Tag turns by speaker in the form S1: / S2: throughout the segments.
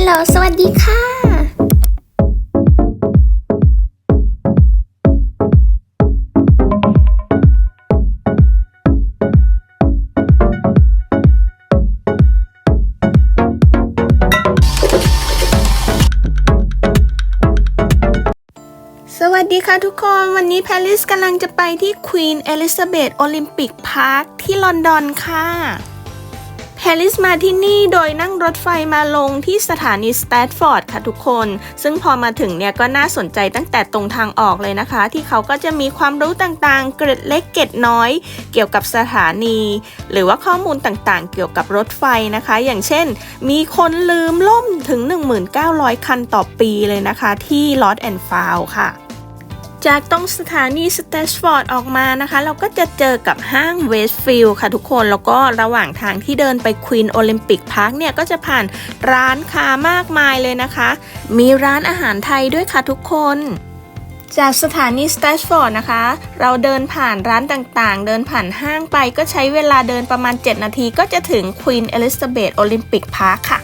S1: ลโหล สวัสดีค่ะสวัสดีค่ะทุกคน วันนี้แพร i สกำลังจะไปที่ Queen Elizabeth Olympic Park ที่ลอนดอนค่ะ แพร i สมาที่นี่โดยนั่งรถไฟมาลงที่สถานีสแตทฟอร์ดค่ะทุกคน ซึ่งพอมาถึงเนี่ยก็น่าสนใจตั้งแต่ตรงทางออกเลยนะคะ ที่เขาก็จะมีความรู้ต่างๆ เกร็ดเล็กเกร็ดน้อย เกี่ยวกับสถานี หรือว่าข้อมูลต่างๆ เกี่ยวกับรถไฟนะคะ อย่างเช่น มีคนลืมล่มถึง 1900คันต่อปีเลยนะคะ ที่ Lost and Found ค่ะ จากตรงสถานีสเตชฟอร์ดออกมานะคะ เราก็จะเจอกับห้างเวสต์ฟิลด์ค่ะทุกคน แล้วก็ระหว่างทางที่เดินไปควีนโอลิมปิกพาร์คเนี่ยก็จะผ่านร้านค้ามากมายเลยนะคะ มีร้านอาหารไทยด้วยค่ะทุกคน จากสถานีสเตชฟอร์ดนะคะ เราเดินผ่านร้านต่างๆ เดินผ่านห้างไปก็ใช้เวลาเดินประมาณ 7 นาทีก็จะถึงควีนเอลิซาเบธโอลิมปิกพาร์คค่ะ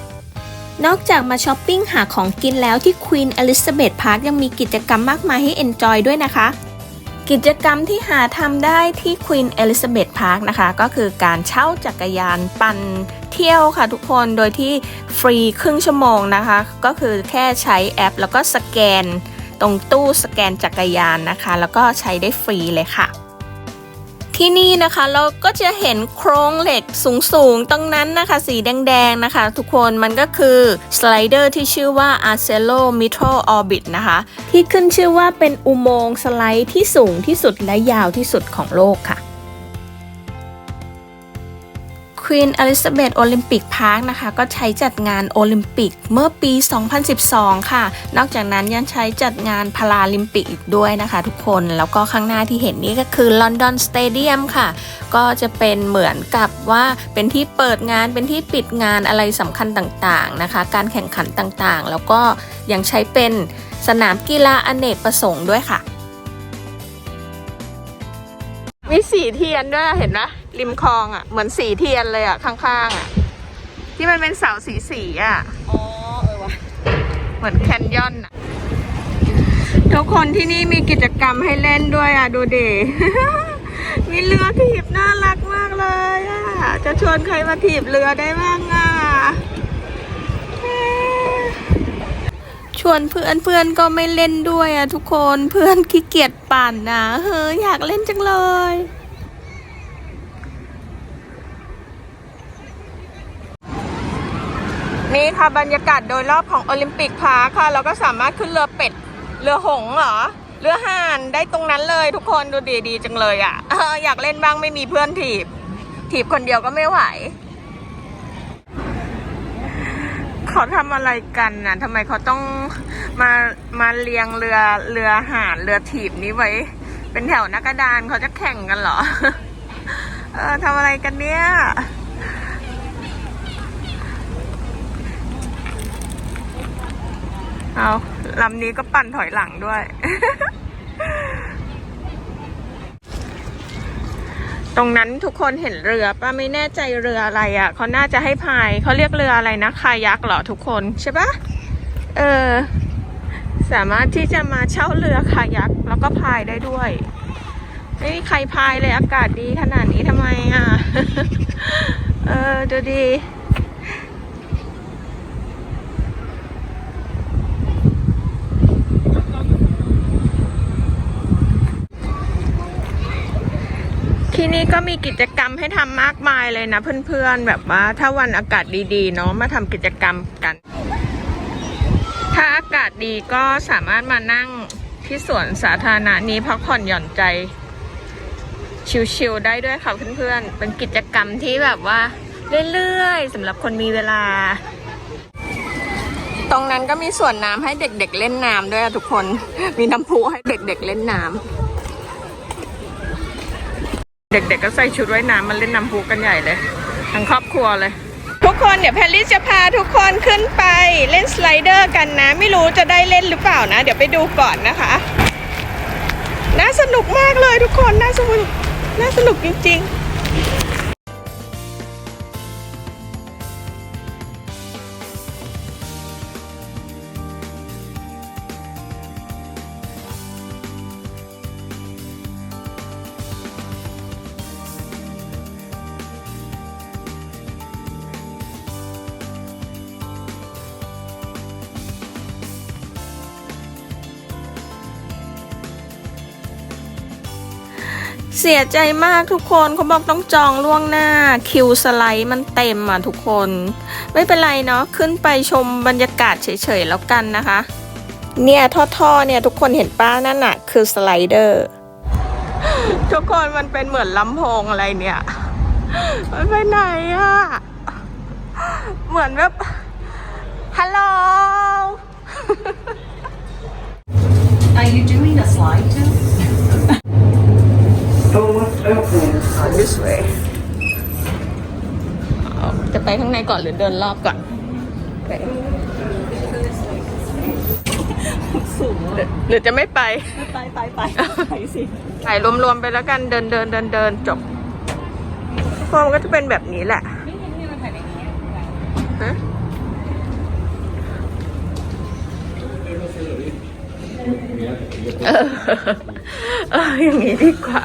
S1: นอกจากมาช้อปปิ้งหาของกินแล้วที่ Queen Elizabeth Park ยังมีกิจกรรมมากมายให้ enjoy ด้วยนะคะ กิจกรรมที่หาทำได้ที่ Queen Elizabeth Park นะคะ ก็คือการเช่าจักรยานปั่นเที่ยวค่ะทุกคนโดยที่ฟรีครึ่งชั่วโมงนะคะ ก็คือแค่ใช้แอป แล้วก็สแกน ตรงตู้สแกนจักรยานนะคะ แล้วก็ใช้ได้ฟรีเลยค่ะ ที่นี่นะคะเราก็จะเห็นโครงเหล็กสูงๆ ตรงนั้นนะคะ สีแดงๆนะคะ ทุกคนมันก็คือสไลเดอร์ที่ชื่อว่า a r c e l o Metro Orbit นะคะ ที่ขึ้นชื่อว่าเป็นอุโมงค์สไลด์ที่สูงที่สุดและยาวที่สุดของโลกค่ะ Queen Elizabeth Olympic Park นะคะ ก็ใช้จัดงานโอลิมปิกเมื่อปี 2012 ค่ะ นอกจากนั้นยังใช้จัดงานพาราลิมปิกอีกด้วยนะคะทุกคน แล้วก็ข้างหน้าที่เห็นนี่ก็คือ London Stadium ค่ะ ก็จะเป็นเหมือนกับว่าเป็นที่เปิดงานเป็นที่ปิดงานอะไรสำคัญต่างๆนะคะ การแข่งขันต่างๆ แล้วก็ยังใช้เป็นสนามกีฬาอเนกประสงค์ด้วยค่ะ มีสีเทียนด้วยเห็นไหม ริมคลองอะ เหมือนสีเทียนเลยอะ ข้างๆอะ ที่มันเป็นเสาสีสีๆอะ
S2: อ๋อ เออวะ
S1: เหมือนแคนยอนอะ ทุกคนที่นี่มีกิจกรรมให้เล่นด้วยอะ ดูดิมีเรือถีบน่ารักมากเลยอะ จะชวนใครมาถีบเรือได้บ้างอะเอ๊ะชวนเพื่อนเพื่อนก็ไม่เล่นด้วยอะทุกคนเพื่อนขี้เกียจปั่นนะเฮ้ยอยากเล่นจังเลย นี่ค่ะบรรยากาศโดยรอบของโอลิมปิกพาร์คค่ะ เราก็สามารถขึ้นเรือเป็ด เรือหงเหรอ เรือห่านได้ตรงนั้นเลยทุกคนดูดีดีจังเลยอะ่ะ อยากเล่นบ้างไม่มีเพื่อนถีบ ถีบคนเดียวก็ไม่ไหว เขาทำอะไรกันน่ะทำไมเขาต้องมามาเรียงเรือเรือห่านเรือถีบนี้ไว้ เป็นแถวนักกระดานเขาจะแข่งกันเหรอ เออทำอะไรกันเนี่ย เอาลำนี้ก็ปั่นถอยหลังด้วย ตรงนั้นทุกคนเห็นเรือป้าไม่แน่ใจเรืออะไรอะ่ะเขาน่าจะให้พายเขาเรียกเรืออะไรนะคายักเหรอทุกคนใช่ปะเออ สามารถที่จะมาเช่าเรือคายักแล้วก็พายได้ด้วยไม่มีใครพายเลยอากาศดีขนาดนี้ทำไมอะ เออ ดูดี ที่นี่ก็มีกิจกรรมให้ทำมากมายเลยนะเพื่อนๆ แบบว่าถ้าวันอากาศดีๆเนาะมาทำกิจกรรมกัน ถ้าอากาศดีก็สามารถมานั่งที่สวนสาธารณะนี้พักผ่อนหย่อนใจ ชิลๆได้ด้วยค่ะเพื่อนๆ เป็นกิจกรรมที่แบบว่าเรื่อยๆสำหรับคนมีเวลา ตรงนั้นก็มีสวนน้ำให้เด็กๆเล่นน้ำด้วยทุกคน มีน้ำพุให้เด็กๆเล่นน้ำ เด็กๆก็ใส่ชุดว่ายน้ำมาเล่นน้ำพุกันใหญ่เลย ทั้งครอบครัวเลย ทุกคนเดี๋ยวแพรรี่จะพาทุกคนขึ้นไปเล่นสไลเดอร์กันนะ ไม่รู้จะได้เล่นหรือเปล่านะ เดี๋ยวไปดูก่อนนะคะ น่าสนุกมากเลยทุกคน น่าสนุก น่าสนุกจริง ๆ เสียใจมากทุกคนเขาบอกต้องจองล่วงหน้าคิวสไลด์มันเต็มอะทุกคน ไม่เป็นไรเนาะขึ้นไปชมบรรยากาศเฉยๆแล้วกันนะคะ เนี่ยท่อๆเนี่ยทุกคนเห็นป้านั่นน่ะ คือสไลเดอร์ ทุกคนมันเป็นเหมือนลำโพงอะไรเนี่ย มันไปไหนอะเหมือนแบบฮัลโหล
S2: Are you doing a slide too?
S1: On this way เอาจะไปข้างในก่อนหรือเดินรอบก่อนไปสูงหรือจะไม่ไป
S2: ไปไปไปไปสิ
S1: ถ่ายรวมๆไปแล้วกันเดินเดินเดินเดินจบพวกมันก็จะเป็นแบบนี้แหละฮะเออเอออย่างนี้ดีกว่า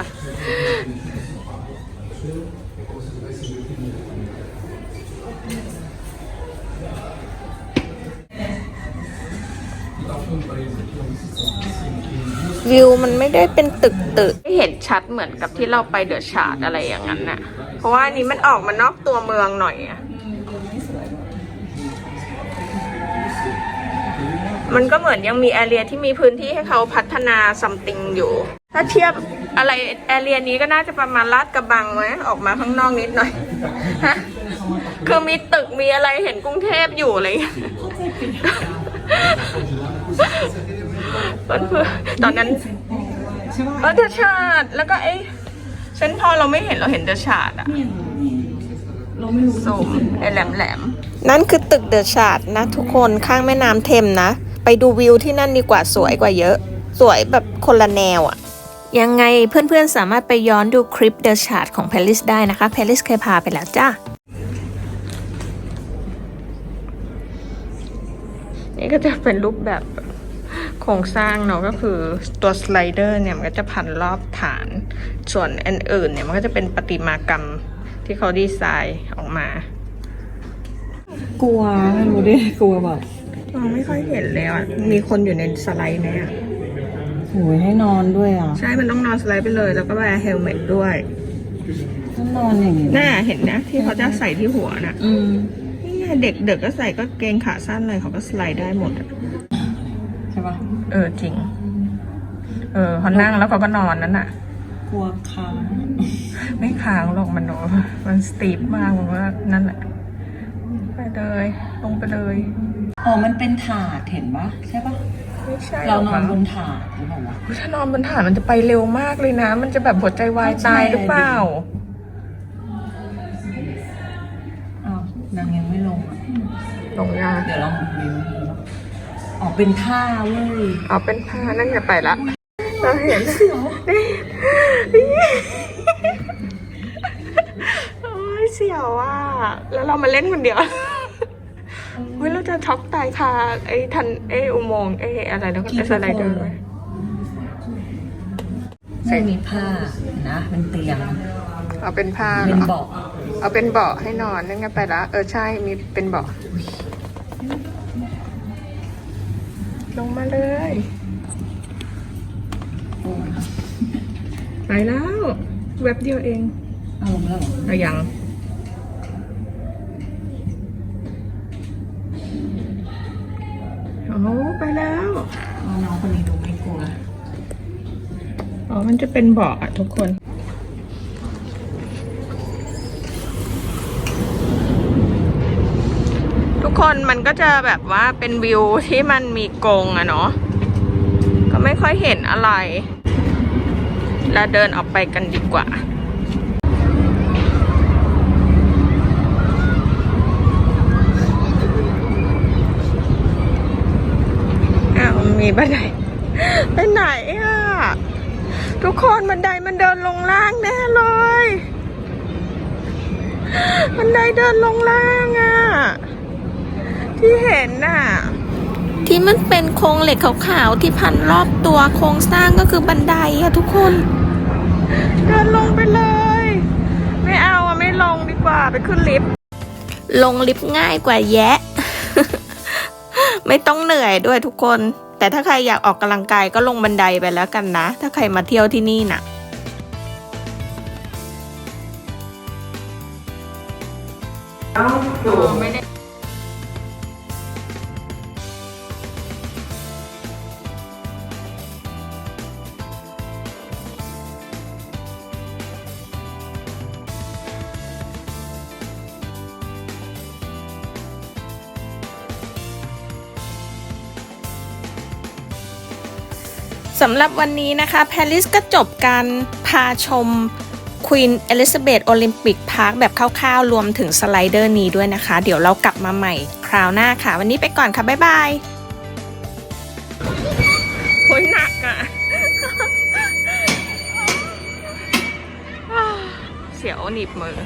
S1: วิวมันไม่ได้เป็นตึกตึกไม่เห็นชัดเหมือนกับที่เราไปเดอะชาร์ดอะไรอย่างนั้นน่ะ เพราะว่านนี้มันออกมานอกตัวเมืองหน่อยอะมันก็เหมือนยังมีแอเรียที่มีพื้นที่ให้เขาพัฒนาซัมติงอยู่ ถ้าเทียบอะไรแอเรียนี้ก็น่าจะประมาณลาดกระบังไหมออกมาข้างนอกนิดหน่อยฮะคือมีตึกมีอะไรเห็นกรุงเทพอยู่อะไรอย่างเงี้ย เพื่อนๆตอนนั้น
S2: ใช่ป่ะ
S1: เออเดอะชาร์ดแล้วก็ไอ้เซนพอเราไม่เห็นเราเห็นเดอะชาร์ดอะ
S2: เราไม่รู้
S1: สูงไอ้แหลมแหลมๆนั่นคือตึกเดอะชาร์ดนะทุกคนข้างแม่น้ำเทมนะ ไปดูวิวที่นั่นดีกว่าสวยกว่าเยอะ สวยแบบคนละแนวอะยังไงเพื่อนๆสามารถไปย้อนดูคลิปเดอะชาร์ดของ Paris ได้นะคะ Paris เคยพาไปแล้วจ้านี่ก็จะเป็นรูปแบบ โครงสร้างเนาะก็คือตัวสไลเดอร์เนี่ยมันก็จะพันรอบฐาน ส่วนอันอื่นเนี่ยมันก็จะเป็นประติมากรรมที่เขาดีไซน์ออกมา
S2: กลัวไม่รู้ดิกลัวแบบ
S1: มองไม่ค่อยเห็นเลยอะ มีคนอยู่ในสไลด์ไหมอะ
S2: โอ้ยให้นอนด้วยอะ
S1: ใช่ มันต้องนอนสไลด์ไปเลย แล้วก็แวร์เฮลเมตด้วย
S2: ต้องนอนอย่างนี้
S1: น่าเห็นนะ ที่เขาจะใส่ที่หัวน่ะ
S2: อืม
S1: นี่ไงเด็กเด็กก็ใส่ก็เกงขาสั้นเลยเขาก็สไลด์ได้หมดอะ
S2: ใช่ป่ะ
S1: เออจริง เออเขานั่งแล้วเขาก็นอนนั่นน่ะ
S2: กลัวค้าง
S1: ไม่ค้างหรอกมันโนมันสตีฟมากมันว่านั่นแหละไปเลยลงไปเลย
S2: อ๋อมันเป็นถาดเห็นปะใช่ปะ
S1: ไม่ใช่
S2: เรานอน
S1: หก
S2: บ
S1: มั้ง
S2: นถาดหรือเปล่าวะ
S1: ถ้านอนบนฐานมันจะไปเร็วมากเลยนะ มันจะแบบหัวใจวายตายหรือเปล่า
S2: อ้าวนางยังไม่ลงอะ
S1: ลงยาก
S2: เดี๋ยวลองวิวดู ว่าอ๋อเป็นท่าเว้ย
S1: เอาเป็นผ้านั่นจะไปละ เราเห็นโอ้ยเสียวอะ แล้วเรามาเล่นคนเดียวเฮ้ยเราจะช็อกตายคาไอ้ทันไอ้อุโมงค์ไอ้อะไรแล้วก็ไอ้สไลเดอร์เลย
S2: ไม่มีผ้านะเป็นเตียง
S1: เอาเป็นผ้า
S2: เป็
S1: เหร
S2: น
S1: อ
S2: เบาะ
S1: เอาเป็นเบาะให้นอนนั่นไงไปละ เออใช่มีเป็นเบาะ ลงมาเลยไปแล้วเว็บเดียวเอง
S2: เอาลงแล้วเหรอ
S1: เอายังโอ้ไปแล้ว
S2: เอาน้องคนนี้ดูไม่กลัว
S1: อ๋อ มันจะเป็นเบาะอะทุกคน ทุก คนมันก็จะแบบว่าเป็นวิวที่มันมีกรงอะเนาะก็ไม่ค่อยเห็นอะไร แล้วเดินออกไปกันดีกว่าอ้าวมีบันไดไปไหนอะทุกคนบันไดมันเดินลงล่างแน่เลยบันไดเดินลงล่างอะ ที่เห็นน่ะ ที่มันเป็นโครงเหล็กขาวๆที่พันรอบตัวโครงสร้างก็คือบันไดอะทุกคนเดินลงไปเลย ไม่เอาอะไม่ลงดีกว่าไปขึ้นลิฟต์ลงลิฟต์ง่ายกว่าแยะ ไม่ต้องเหนื่อยด้วยทุกคน แต่ถ้าใครอยากออกกำลังกายก็ลงบันไดไปแล้วกันนะ ถ้าใครมาเที่ยวที่นี่นะ่ะไม่ สำหรับวันนี้นะคะแพริสก็จบการพาชม Queen Elizabeth Olympic Park แบบคร่าวๆ รวมถึงสไลเดอร์นี้ด้วยนะคะ เดี๋ยวเรากลับมาใหม่คราวหน้าค่ะ วันนี้ไปก่อนค่ะ บ๊ายบายโอ้ยหนักอะเสียวหนีบมือ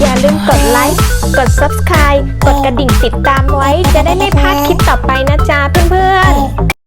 S3: อย่าลืมกดไลค์ กด Subscribe กดกระดิ่งติดตามไว้ จะได้ไม่พลาดคลิปต่อไปนะจ๊ะเพื่อนๆ